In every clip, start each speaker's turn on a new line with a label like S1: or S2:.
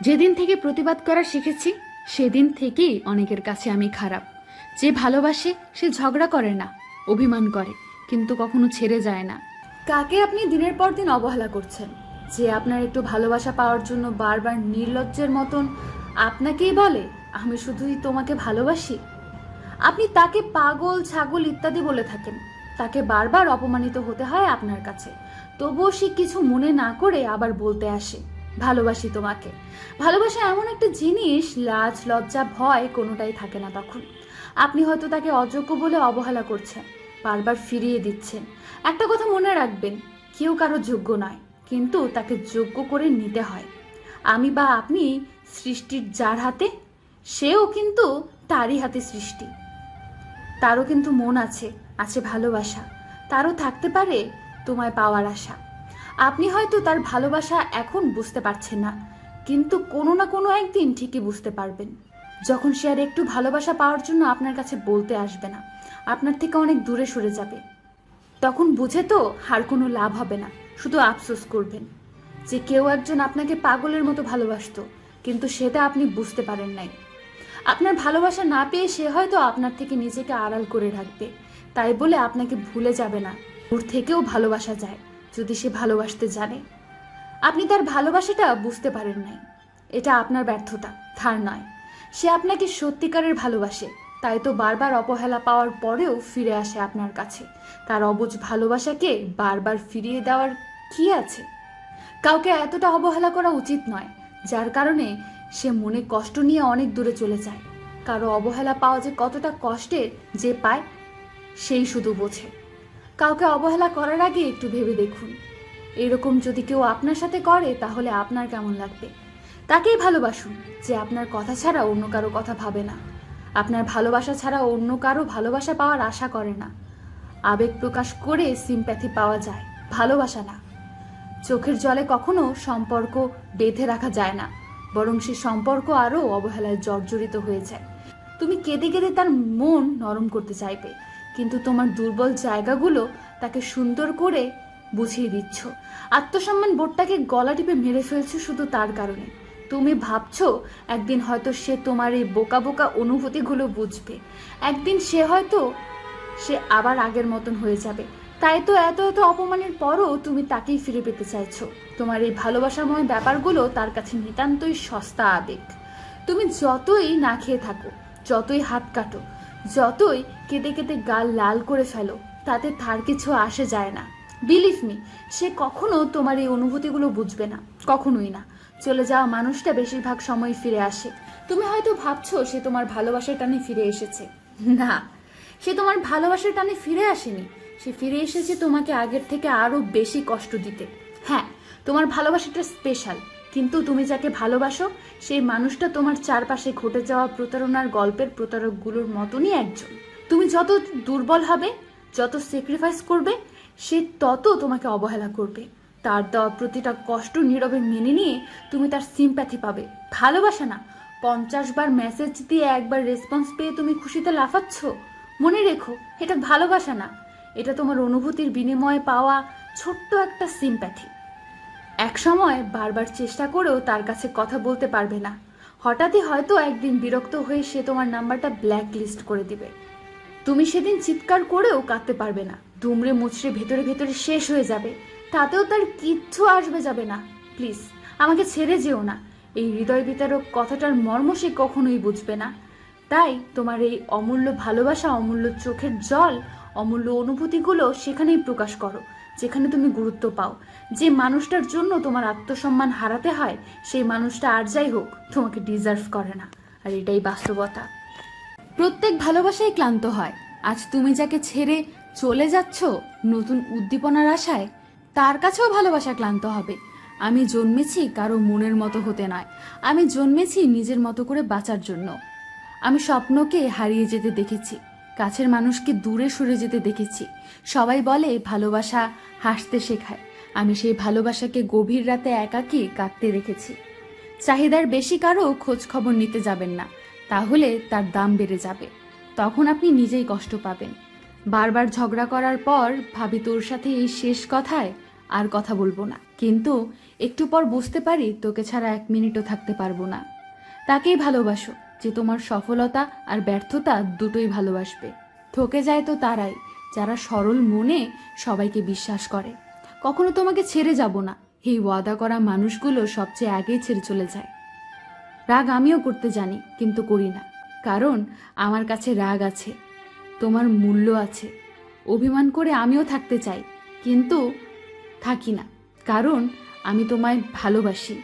S1: যেদিন থেকে প্রতিবাদ করা শিখেছি, সেদিন থেকেই অনেকের কাছে আমি খারাপ। যে ভালোবাসে, সে ঝগড়া করে না, অভিমান করে, কিন্তু কখনো ছেড়ে যায় না। কাকে আপনি দিনের পর দিন অবহেলা করছেন? যে আপনার একটু ভালোবাসা পাওয়ার জন্য বারবার নির্লজ্জের মতন আপনাকেই বলে, আমি শুধুই তোমাকে ভালোবাসি আপনি তাকে পাগল, ছাগল ইত্যাদি বলে থাকেন। তাকে বারবার অপমানিত হতে হয় আপনার কাছে। তবুও সে কিছু মনে না করে আবার বলতে আসে। ভালোবাসি তোমাকে। ভালোবাসা এমন একটা জিনিস, লাজ, লজ্জা, ভয় কোনোটাই থাকে না তখন। আপনি হয়তো তাকে অযোগ্য বলে অবহেলা করছেন, বারবার ফিরিয়ে দিচ্ছেন। একটা কথা মনে রাখবেন, কেউ কারও যোগ্য নয়, কিন্তু তাকে যোগ্য করে নিতে হয়। আমি বা আপনি সৃষ্টির যার হাতে, সেও কিন্তু তারই হাতে সৃষ্টি। তারও কিন্তু মন আছে আছে ভালোবাসা। তারও থাকতে পারে তোমায় পাওয়ার আশা। আপনি হয়তো তার ভালোবাসা এখন বুঝতে পারছেন না, কিন্তু কোনো না কোনো একদিন ঠিকই বুঝতে পারবেন। যখন সে আর একটু ভালোবাসা পাওয়ার জন্য আপনার কাছে বলতে আসবে না, আপনার থেকে অনেক দূরে সরে যাবে। তখন বুঝে তো আর কোনো লাভ হবে না, শুধু আফসোস করবেন যে কেউ একজন আপনাকে পাগলের মতো ভালোবাসতো, কিন্তু সেটা আপনি বুঝতে পারেন নাই। আপনার ভালোবাসা না পেয়ে সে হয়তো আপনার থেকে নিজেকে আড়াল করে রাখবে, তাই বলে আপনাকে ভুলে যাবে না, দূর থেকেও ভালোবাসা যায়। যদি সে ভালোবাসতে জানে। আপনি তার ভালোবাসাটা বুঝতে পারেন নাই। এটা আপনার ব্যর্থতা, তার নয়। সে আপনাকে সত্যিকারের ভালোবাসে। তাই তো বারবার অবহেলা পাওয়ার পরেও ফিরে আসে আপনার কাছে। তার অবুঝ ভালোবাসাকে বারবার ফিরিয়ে দেওয়ার কি আছে? কাউকে এতটা অবহেলা করা উচিত নয়, যার কারণে সে মনে কষ্ট নিয়ে অনেক দূরে চলে যায়। কারও অবহেলা পাওয়া যে কতটা কষ্টের যে পায়, সেই শুধু বোঝে। কাউকে অবহেলা করার আগে একটু ভেবে দেখুন। এরকম যদি কেউ আপনার সাথে করে, তাহলে আপনার কেমন লাগবে? তাকেই ভালোবাসুন, যে আপনার কথা ছাড়া অন্য কারও কথা ভাবে না। আপনার ভালোবাসা ছাড়া অন্য কারও ভালোবাসা পাওয়ার আশা করে না। আবেগ প্রকাশ করে সিম্প্যাথি পাওয়া যায়, ভালোবাসা না। চোখের জলে কখনো সম্পর্ক বেঁধে রাখা যায় না, বরং সে সম্পর্ক আরও অবহেলায় জর্জরিত হয়ে যায়। তুমি কেঁদে কেঁদে তার মন নরম করতে চাইবে। কিন্তু তোমার দুর্বল জায়গাগুলো তাকে সুন্দর করে বুঝিয়ে দিচ্ছ। আত্মসম্মান বোর্ডটাকে গলা টিপে মেরে ফেলছো শুধু তার কারণে। তুমি ভাবছ, একদিন হয়তো সে তোমার এই বোকা বোকা অনুভূতিগুলো বুঝবে। একদিন সে হয়তো সে আবার আগের মতন হয়ে যাবে। তাই তো এত এত অপমানের পরও তুমি তাকেই ফিরে পেতে চাইছো। তোমার এই ভালোবাসাময় ব্যাপারগুলো তার কাছে নিতান্তই সস্তা আবেগ। তুমি যতই না খেয়ে থাকো, যতই হাত কাটো যতই কেটে কেটে গাল লাল করে ফেলো, তাতে তার কিছু আসে যায় না। বিলিভ মি সে কখনো তোমার এই অনুভূতিগুলো বুঝবে না, কখনোই না। চলে যাওয়া মানুষটা বেশিরভাগ সময় ফিরে আসে। তুমি হয়তো ভাবছ সে তোমার ভালোবাসার টানে ফিরে এসেছে। না, সে তোমার ভালোবাসার টানে ফিরে আসেনি। সে ফিরে এসেছে তোমাকে আগের থেকে আরও বেশি কষ্ট দিতে। হ্যাঁ তোমার ভালোবাসাটা স্পেশাল কিন্তু তুমি যাকে ভালোবাসো, সেই মানুষটা তোমার চারপাশে ঘটে যাওয়া প্রতারণার গল্পের প্রতারকগুলোর মতনই একজন। তুমি যত দুর্বল হবে, যত স্যাক্রিফাইস করবে, সে তত তোমাকে অবহেলা করবে। তার দেওয়া প্রতিটা কষ্ট নীরবে মেনে নিয়ে তুমি তার সিম্প্যাথি পাবে। ভালোবাসা না, পঞ্চাশ বার মেসেজ দিয়ে একবার রেসপন্স পেয়ে তুমি খুশিতে লাফাচ্ছ? মনে রেখো, এটা ভালোবাসা না। এটা তোমার অনুভূতির বিনিময়ে পাওয়া ছোট্ট একটা সিম্প্যাথি এক সময় বারবার চেষ্টা করেও তার কাছে কথা বলতে পারবে না। হঠাৎই হয়তো একদিন বিরক্ত হয়ে সে তোমার নাম্বারটা ব্ল্যাক লিস্ট করে দিবে। তুমি সেদিন চিৎকার করেও কাঁদতে পারবে না। দুমড়ে মুচড়ে ভেতরে ভেতরে শেষ হয়ে যাবে। তাতেও তার কিচ্ছু আসবে যাবে না। প্লিজ, আমাকে ছেড়ে যেও না। এই হৃদয় বিতারক কথাটার মর্ম সে কখনোই বুঝবে না। তাই তোমার এই অমূল্য ভালোবাসা, অমূল্য চোখের জল, অমূল্য অনুভূতিগুলো সেখানেই প্রকাশ করো। যেখানে তুমি গুরুত্ব পাও। যে মানুষটার জন্য তোমার আত্মসম্মান হারাতে হয়, সেই মানুষটা আর যাই হোক, তোমাকে ডিজার্ভ করে না। আর এটাই বাস্তবতা। প্রত্যেক ভালোবাসাই ক্লান্ত হয়। আজ তুমি যাকে ছেড়ে চলে যাচ্ছ নতুন উদ্দীপনার আশায়, তার কাছেও ভালোবাসা ক্লান্ত হবে। আমি জন্মেছি কারও মনের মতো হতে নয়। আমি জন্মেছি নিজের মতো করে বাঁচার জন্য। আমি স্বপ্নকে হারিয়ে যেতে দেখেছি। কাছের মানুষকে দূরে সরে যেতে দেখেছি। সবাই বলে, ভালোবাসা হাসতে শেখায়। আমি সেই ভালোবাসাকে গভীর রাতে একাকী কাঁদতে রেখেছি চাহিদার বেশি কারও খোঁজ খবর নিতে যাবেন না। তাহলে তার দাম বেড়ে যাবে। তখন আপনি নিজেই কষ্ট পাবেন। বারবার ঝগড়া করার পর ভাবি তোর সাথে এই শেষ কথায় আর কথা বলব না। কিন্তু একটু পর বুঝতে পারি তোকে ছাড়া এক মিনিটও থাকতে পারব না। তাকেই ভালোবাসো। যে তোমার সফলতা আর ব্যর্থতা দুটোই ভালোবাসবে। ঠকে যায় তো তারাই, যারা সরল মনে সবাইকে বিশ্বাস করে। কখনো তোমাকে ছেড়ে যাব না, এই ওয়াদা করা মানুষগুলো সবচেয়ে আগেই ছেড়ে চলে যায়। রাগ আমিও করতে জানি, কিন্তু করি না। কারণ আমার কাছে রাগ আছে, তোমার মূল্য আছে। অভিমান করে আমিও থাকতে চাই, কিন্তু থাকি না। কারণ আমি তোমায় ভালোবাসি।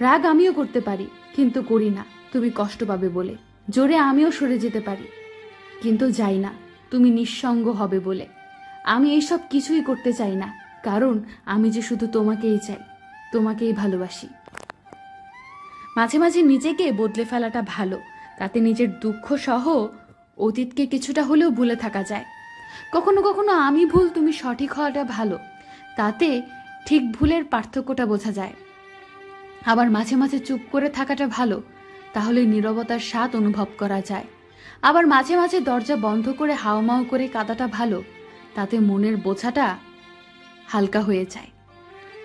S1: রাগ আমিও করতে পারি, কিন্তু করি না। তুমি কষ্ট পাবে বলে। জোরে আমিও সরে যেতে পারি। কিন্তু যাই না, তুমি নিঃসঙ্গ হবে বলে। আমি এইসব কিছুই করতে চাই না, কারণ আমি যে শুধু তোমাকেই চাই, তোমাকেই ভালোবাসি। মাঝে মাঝে নিজেকে বদলে ফেলাটা ভালো, তাতে নিজের দুঃখ সহ অতীতকে কিছুটা হলেও ভুলে থাকা যায়। কখনো কখনো আমি ভুল, তুমি সঠিক হওয়াটা ভালো, তাতে ঠিক ভুলের পার্থক্যটা বোঝা যায়। আবার মাঝে মাঝে চুপ করে থাকাটা ভালো তাহলে নীরবতার স্বাদ অনুভব করা যায়। আবার মাঝে মাঝে দরজা বন্ধ করে হাওমাও করে কাদাটা ভালো, তাতে মনের বোঝাটা হালকা হয়ে যায়।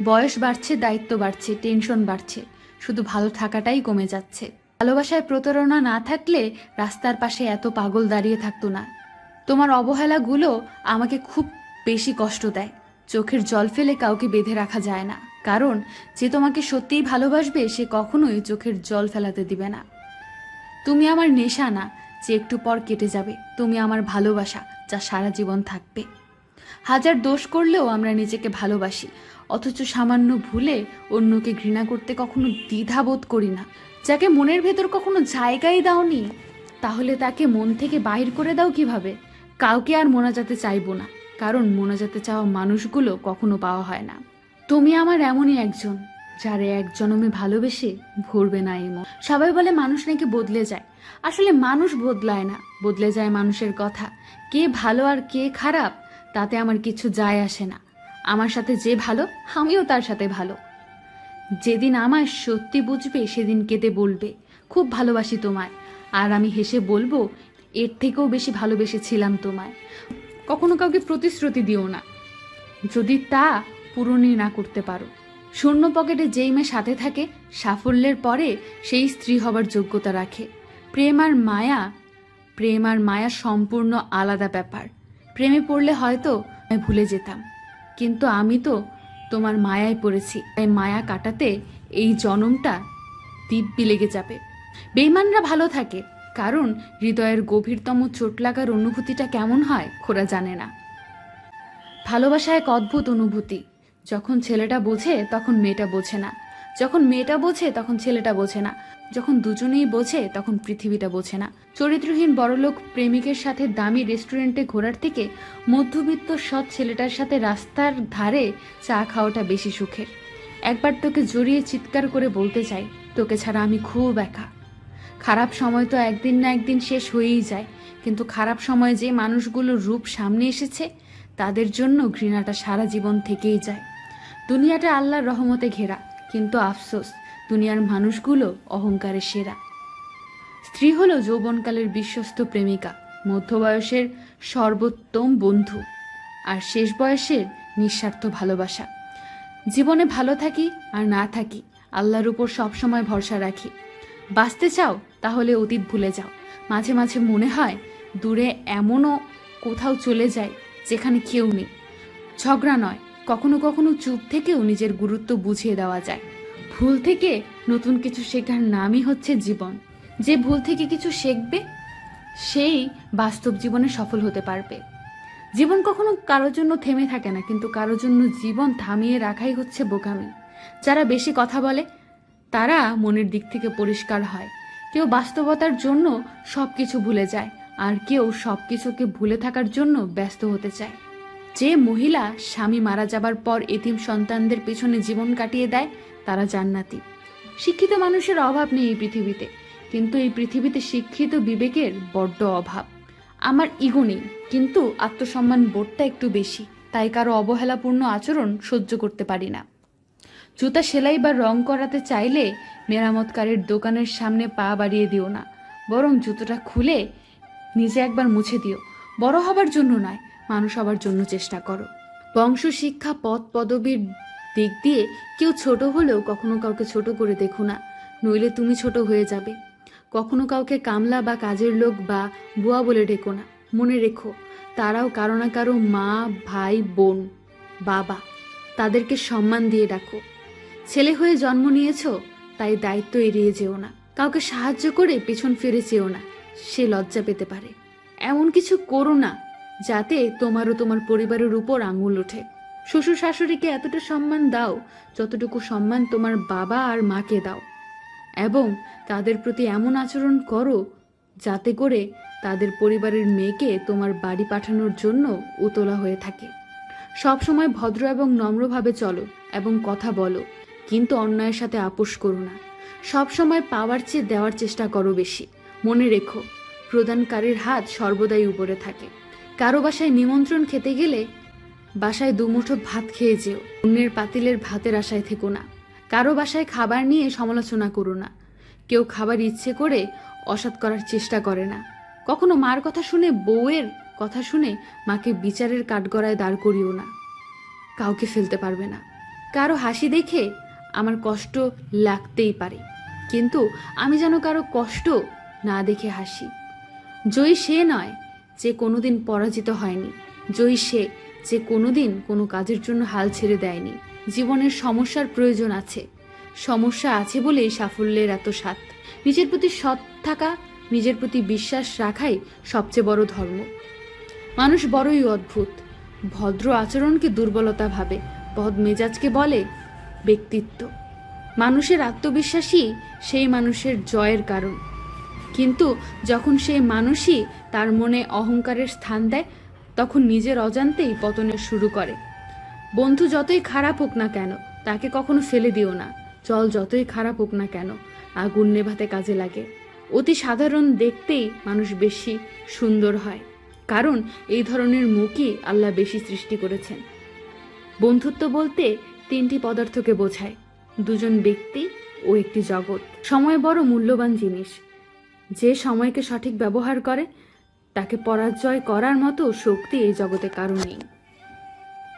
S1: বয়স বাড়ছে, দায়িত্ব বাড়ছে, টেনশন বাড়ছে, শুধু ভালো থাকাটাই কমে যাচ্ছে। ভালোবাসায় প্রতারণা না থাকলে রাস্তার পাশে এত পাগল দাঁড়িয়ে থাকতো না। তোমার অবহেলাগুলো আমাকে খুব বেশি কষ্ট দেয়। চোখের জল ফেলে কাউকে বেঁধে রাখা যায় না। কারণ যে তোমাকে সত্যিই ভালোবাসবে সে কখনোই চোখের জল ফেলাতে দিবে না। তুমি আমার নেশা না, যে একটু পর কেটে যাবে। তুমি আমার ভালোবাসা, যা সারা জীবন থাকবে। হাজার দোষ করলেও আমরা নিজেকে ভালোবাসি, অথচ সামান্য ভুলে অন্যকে ঘৃণা করতে কখনো দ্বিধাবোধ করি না। যাকে মনের ভেতর কখনো জায়গাই দাওনি, তাহলে তাকে মন থেকে বাহির করে দাও কীভাবে? কাউকে আর মোনাজাতে চাইব না, কারণ মোনাজাতে চাওয়া মানুষগুলো কখনো পাওয়া হয় না। তুমি আমার এমনই একজন, যারে এক জনমে ভালোবেসে ভরবে না এই সবাই বলে মানুষ নাকি বদলে যায়। আসলে মানুষ বদলায় না, বদলে যায় মানুষের কথা। কে ভালো আর কে খারাপ, তাতে আমার কিছু যায় আসে না। আমার সাথে যে ভালো, আমিও তার সাথে ভালো। যেদিন আমার সত্যি বুঝবে, সেদিন কেঁদে বলবে, খুব ভালোবাসি তোমায়। আর আমি হেসে বলব, এর থেকেও বেশি ভালোবেসেছিলাম তোমায়। কখনো কাউকে প্রতিশ্রুতি দিও না। যদি তা পূরণই না করতে পারো। শূন্য পকেটে যেই মেয়ে সাথে থাকে, সাফল্যের পরে সেই স্ত্রী হবার যোগ্যতা রাখে। প্রেম আর মায়া, প্রেম আর মায়া সম্পূর্ণ আলাদা ব্যাপার। প্রেমে পড়লে হয়তো আমি ভুলে যেতাম, কিন্তু আমি তো তোমার মায়ায় পড়েছি। তাই মায়া কাটাতে এই জনমটা দিব্যি লেগে যাবে। বেইমানরা ভালো থাকে, কারণ হৃদয়ের গভীরতম চোট লাগার অনুভূতিটা কেমন হয় খোরা জানে না। ভালোবাসা এক অদ্ভুত অনুভূতি। যখন ছেলেটা বোঝে, তখন মেয়েটা বোঝে না। যখন মেয়েটা বোঝে, তখন ছেলেটা বোঝে না। যখন দুজনেই বোঝে, তখন পৃথিবীটা বোঝে না। চরিত্রহীন বড়লোক প্রেমিকের সাথে দামি রেস্টুরেন্টে ঘোরার থেকে মধ্যবিত্ত সৎ ছেলেটার সাথে রাস্তার ধারে চা খাওয়াটা বেশি সুখের। একবার তোকে জড়িয়ে চিৎকার করে বলতে চাই, তোকে ছাড়া আমি খুব একা। খারাপ সময় তো একদিন না একদিন শেষ হয়েই যায়, কিন্তু খারাপ সময়ে যে মানুষগুলোর রূপ সামনে এসেছে, তাদের জন্য ঘৃণাটা সারা জীবন থেকেই যায়। দুনিয়াটা আল্লাহর রহমতে ঘেরা, কিন্তু আফসোস, দুনিয়ার মানুষগুলো অহংকারের সেরা। স্ত্রী হল যৌবনকালের বিশ্বস্ত প্রেমিকা, মধ্যবয়সের সর্বোত্তম বন্ধু, আর শেষ বয়সের নিঃস্বার্থ ভালোবাসা। জীবনে ভালো থাকি আর না থাকি, আল্লাহর উপর সবসময় ভরসা রাখি। বাঁচতে চাও, তাহলে অতীত ভুলে যাও। মাঝে মাঝে মনে হয়, দূরে এমনও কোথাও চলে যায়, যেখানে কেউ নেই। ঝগড়া নয় কখনো কখনো চুপ থেকেও নিজের গুরুত্ব বুঝিয়ে দেওয়া যায়। ভুল থেকে নতুন কিছু শেখার নামই হচ্ছে জীবন। যে ভুল থেকে কিছু শিখবে, সেই বাস্তব জীবনে সফল হতে পারবে। জীবন কখনো কারোর জন্য থেমে থাকে না, কিন্তু কারোর জন্য জীবন থামিয়ে রাখাই হচ্ছে বোকামি। যারা বেশি কথা বলে, তারা মনের দিক থেকে পরিষ্কার হয়। কেউ বাস্তবতার জন্য সব কিছু ভুলে যায়, আর কেউ সব কিছুকে ভুলে থাকার জন্য ব্যস্ত হতে চায়। যে মহিলা স্বামী মারা যাবার পর এতিম সন্তানদের পেছনে জীবন কাটিয়ে দেয়, তারা জান্নাতি। শিক্ষিত মানুষের অভাব নেই এই পৃথিবীতে, কিন্তু এই পৃথিবীতে শিক্ষিত বিবেকের বড্ড অভাব। আমার ইগো নেই, কিন্তু আত্মসম্মান বোধটা একটু বেশি, তাই কারও অবহেলাপূর্ণ আচরণ সহ্য করতে পারি না। জুতা সেলাই বা রং করাতে চাইলে মেরামতকারের দোকানের সামনে পা বাড়িয়ে দিও না, বরং জুতোটা খুলে নিজে একবার মুছে দিও। বড় হবার জন্য নয় মানুষ হবার জন্য চেষ্টা করো। বংশ, শিক্ষা, পদ, পদবীর দিক দিয়ে কেউ ছোট হলেও কখনো কাউকে ছোট করে দেখো না, নইলে তুমি ছোট হয়ে যাবে। কখনো কাউকে কামলা বা কাজের লোক বা বুয়া বলে ডেকো না। মনে রেখো, তারাও কারও না কারও মা, ভাই, বোন, বাবা, তাদেরকে সম্মান দিয়ে ডাকো। ছেলে হয়ে জন্ম নিয়েছো, তাই দায়িত্ব এড়িয়ে যেও না। কাউকে সাহায্য করে পেছন ফিরে চেও না, সে লজ্জা পেতে পারে। এমন কিছু করো না যাতে তোমার ও তোমার পরিবারের উপর আঙুল ওঠে। শ্বশুর শাশুড়িকে এতটা সম্মান দাও, যতটুকু সম্মান তোমার বাবা আর মাকে দাও। এবং তাদের প্রতি এমন আচরণ করো, যাতে করে তাদের পরিবারের মেয়েকে তোমার বাড়ি পাঠানোর জন্য উতলা হয়ে থাকে। সবসময় ভদ্র এবং নম্রভাবে চলো এবং কথা বলো, কিন্তু অন্যায়ের সাথে আপোষ করো না। সবসময় পাওয়ার চেয়ে দেওয়ার চেষ্টা করো বেশি। মনে রেখো, প্রদানকারীর হাত সর্বদাই উপরে থাকে। কারও বাসায় নিমন্ত্রণ খেতে গেলে বাসায় দুমুঠো ভাত খেয়ে যেও। অন্যের পাতিলের ভাতের আশায় থেকো না। কারও বাসায় খাবার নিয়ে সমালোচনা করো না। কেউ খাবার ইচ্ছে করে অসৎ করার চেষ্টা করে না। কখনো মার কথা শুনে, বউয়ের কথা শুনে মাকে বিচারের কাঠগড়ায় দাঁড় করিও না। কাউকে ফেলতে পারবে না। কারও হাসি দেখে আমার কষ্ট লাগতেই পারে। কিন্তু আমি যেন কারও কষ্ট না দেখে হাসি। জয়ী সে নয় যে কোনোদিন পরাজিত হয়নি। জয়ী সে যে কোনোদিন কোনো কাজের জন্য হাল ছেড়ে দেয়নি। জীবনের সমস্যার প্রয়োজন আছে। সমস্যা আছে বলেই সাফল্যের এত স্বাদ। নিজের প্রতি সৎ থাকা, নিজের প্রতি বিশ্বাস রাখাই সবচেয়ে বড় ধর্ম। মানুষ বড়ই অদ্ভুত। ভদ্র আচরণকে দুর্বলতা ভাবে, বদ মেজাজকে বলে ব্যক্তিত্ব। মানুষের আত্মবিশ্বাসী সেই মানুষের জয়ের কারণ। কিন্তু যখন সেই মানুষই তার মনে অহংকারের স্থান দেয়, তখন নিজের অজান্তেই পতনের শুরু করে। বন্ধু যতই খারাপ হোক না কেন, তাকে কখনো ফেলে দিও না। জল যতই খারাপ হোক না কেন, আগুন নেভাতে কাজে লাগে। অতি সাধারণ দেখতেই মানুষ বেশি সুন্দর হয়, কারণ এই ধরনের মুখই আল্লাহ বেশি সৃষ্টি করেছেন। বন্ধুত্ব বলতে তিনটি পদার্থকে বোঝায়, দুজন ব্যক্তি ও একটি জগৎ। সময় বড় মূল্যবান জিনিস যে সময়কে সঠিক ব্যবহার করে তাকে পরাজয় করার মতো শক্তি এই জগতে কারও নেই।